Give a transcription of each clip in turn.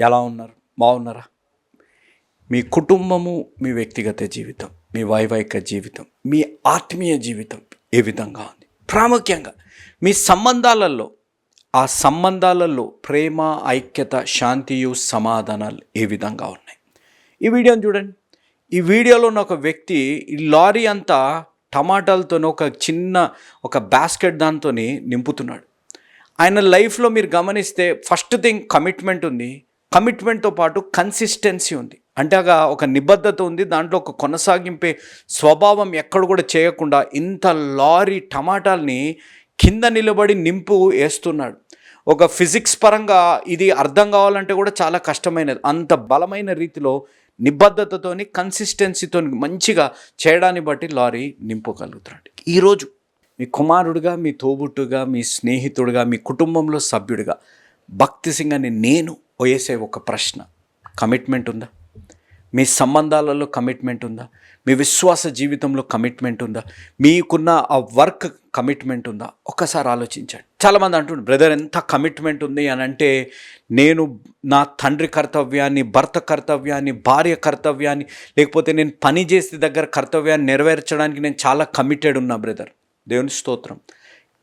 ఎలా ఉన్నారు? బాగున్నారా? మీ కుటుంబము మీ వ్యక్తిగత జీవితం మీ వైవాహిక జీవితం మీ ఆత్మీయ జీవితం ఏ విధంగా ఉంది? ప్రాముఖ్యంగా మీ సంబంధాలలో ఆ సంబంధాలలో ప్రేమ ఐక్యత శాంతియు సమాధానాలు ఏ విధంగా ఉన్నాయి? ఈ వీడియోని చూడండి. ఈ వీడియోలో ఉన్న ఒక వ్యక్తి ఈ లారీ అంతా టమాటాలతో ఒక చిన్న ఒక బాస్కెట్ దాంతో నింపుతున్నాడు. ఆయన లైఫ్లో మీరు గమనిస్తే ఫస్ట్ థింగ్ కమిట్మెంట్ ఉంది. కమిట్మెంట్తో పాటు కన్సిస్టెన్సీ ఉంది. అంటే ఒక నిబద్ధత ఉంది దాంట్లో ఒక కొనసాగింపే స్వభావం ఎక్కడ కూడా చేయకుండా ఇంత లారీ టమాటాల్ని కింద నిలబడి నింపు వేస్తున్నాడు. ఒక ఫిజిక్స్ పరంగా ఇది అర్థం కావాలంటే కూడా చాలా కష్టమైనది. అంత బలమైన రీతిలో నిబద్ధతతోని కన్సిస్టెన్సీతో మంచిగా చేయడాన్ని బట్టి లారీ నింపగలుగుతున్నాడు. ఈరోజు మీ కుమారుడిగా మీ తోబుట్టుగా మీ స్నేహితుడిగా మీ కుటుంబంలో సభ్యుడిగా భక్తి సింగ్ అని నేను వేసే ఒక ప్రశ్న. కమిట్మెంట్ ఉందా? మీ సంబంధాలలో కమిట్మెంట్ ఉందా? మీ విశ్వాస జీవితంలో కమిట్మెంట్ ఉందా? మీకున్న ఆ వర్క్ కమిట్మెంట్ ఉందా? ఒక్కసారి ఆలోచించండి. చాలామంది అంటుండ్రు బ్రదర్ ఎంత కమిట్మెంట్ ఉంది? అని అంటే నేను నా తండ్రి కర్తవ్యాన్ని భర్త కర్తవ్యాన్ని భార్య కర్తవ్యాన్ని లేకపోతే నేను పని చేసే దగ్గర కర్తవ్యాన్ని నెరవేర్చడానికి నేను చాలా కమిటెడ్ ఉన్నా బ్రదర్ దేవుని స్తోత్రం.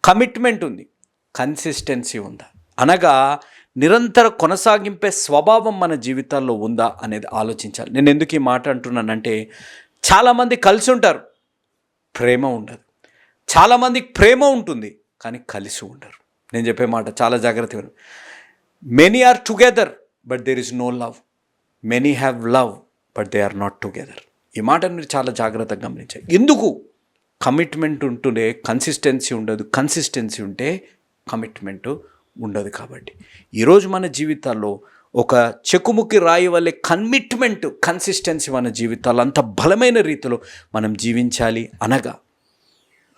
కమిట్మెంట్ ఉంది. కన్సిస్టెన్సీ ఉందా? అనగా నిరంతర కొనసాగింపే స్వభావం మన జీవితాల్లో ఉందా అనేది ఆలోచించాలి. నేను ఎందుకు ఈ మాట అంటున్నానంటే చాలామంది కలిసి ఉంటారు ప్రేమ ఉండదు. చాలామందికి ప్రేమ ఉంటుంది కానీ కలిసి ఉండరు. నేను చెప్పే మాట చాలా జాగ్రత్తగా many are together but there is no love many have love but they are not together ఈ మాటను మీరు చాలా జాగ్రత్తగా గమనించాలి. ఎందుకు? కమిట్మెంట్ ఉంటుండే కన్సిస్టెన్సీ ఉండదు. కన్సిస్టెన్సీ ఉంటే కమిట్మెంటు ఉండదు కాబట్టి. ఈరోజు మన జీవితాల్లో ఒక చెకుముకి రాయి వల్లే కమిట్మెంట్ కన్సిస్టెన్సీ మన జీవితాలు అంత బలమైన రీతిలో మనం జీవించాలి అనగా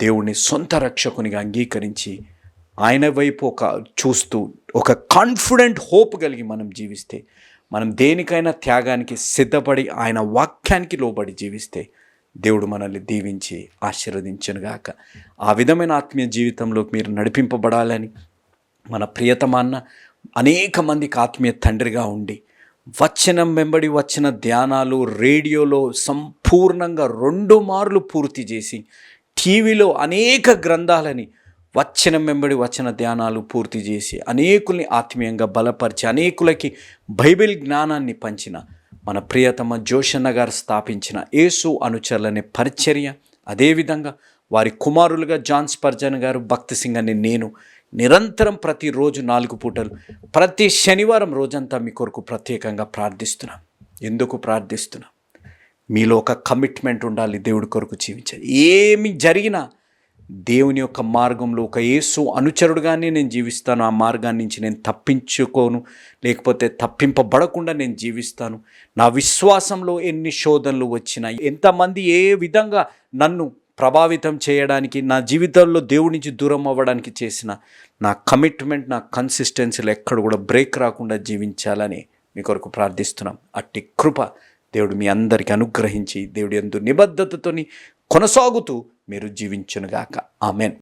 దేవుణ్ణి సొంత రక్షకునిగా అంగీకరించి ఆయన వైపు ఒక చూస్తూ ఒక కాన్ఫిడెంట్ హోప్ కలిగి మనం జీవిస్తే మనం దేనికైనా త్యాగానికి సిద్ధపడి ఆయన వాక్యానికి లోబడి జీవిస్తే దేవుడు మనల్ని దీవించి ఆశీర్వదించనుగాక. ఆ విధమైన ఆత్మీయ జీవితంలోకి మీరు నడిపింపబడాలని మన ప్రియతమాన్న అనేక మందికి ఆత్మీయ తండ్రిగా ఉండి వచనం వెంబడి వచ్చిన ధ్యానాలు రేడియోలో సంపూర్ణంగా రెండు మార్లు పూర్తి చేసి టీవీలో అనేక గ్రంథాలని వచనం వెంబడి వచ్చిన ధ్యానాలు పూర్తి చేసి అనేకుల్ని ఆత్మీయంగా బలపరిచి అనేకులకి బైబిల్ జ్ఞానాన్ని పంచిన మన ప్రియతమ జోషన్న గారు స్థాపించిన యేసు అనుచరులనే పరిచర్య. అదేవిధంగా వారి కుమారులుగా జాన్ స్పర్జన్ గారు భక్తి సింగ్ అని నేను నిరంతరం ప్రతిరోజు నాలుగు పూటలు ప్రతి శనివారం రోజంతా మీ కొరకు ప్రత్యేకంగా ప్రార్థిస్తున్నాం. ఎందుకు ప్రార్థిస్తున్నాం? మీలో ఒక కమిట్మెంట్ ఉండాలి దేవుడి కొరకు జీవించాలి ఏమి జరిగినా దేవుని యొక్క మార్గంలో ఒక యేసు అనుచరుడుగానే నేను జీవిస్తాను ఆ మార్గాన్ని నుంచి నేను తప్పించుకోను లేకపోతే తప్పింపబడకుండా నేను జీవిస్తాను. నా విశ్వాసంలో ఎన్ని శోధనలు వచ్చినా ఎంతమంది ఏ విధంగా నన్ను ప్రభావితం చేయడానికి నా జీవితంలో దేవుడి నుంచి దూరం అవ్వడానికి చేసిన నా కమిట్మెంట్ నా కన్సిస్టెన్సీలో ఎక్కడ కూడా బ్రేక్ రాకుండా జీవించాలని మీ కొరకు ప్రార్థిస్తున్నాం. అట్టి కృప దేవుడు మీ అందరికీ అనుగ్రహించి దేవుడి ఎందు నిబద్ధతతోని కొనసాగుతూ మీరు జీవించునుగాక. ఆమెన్.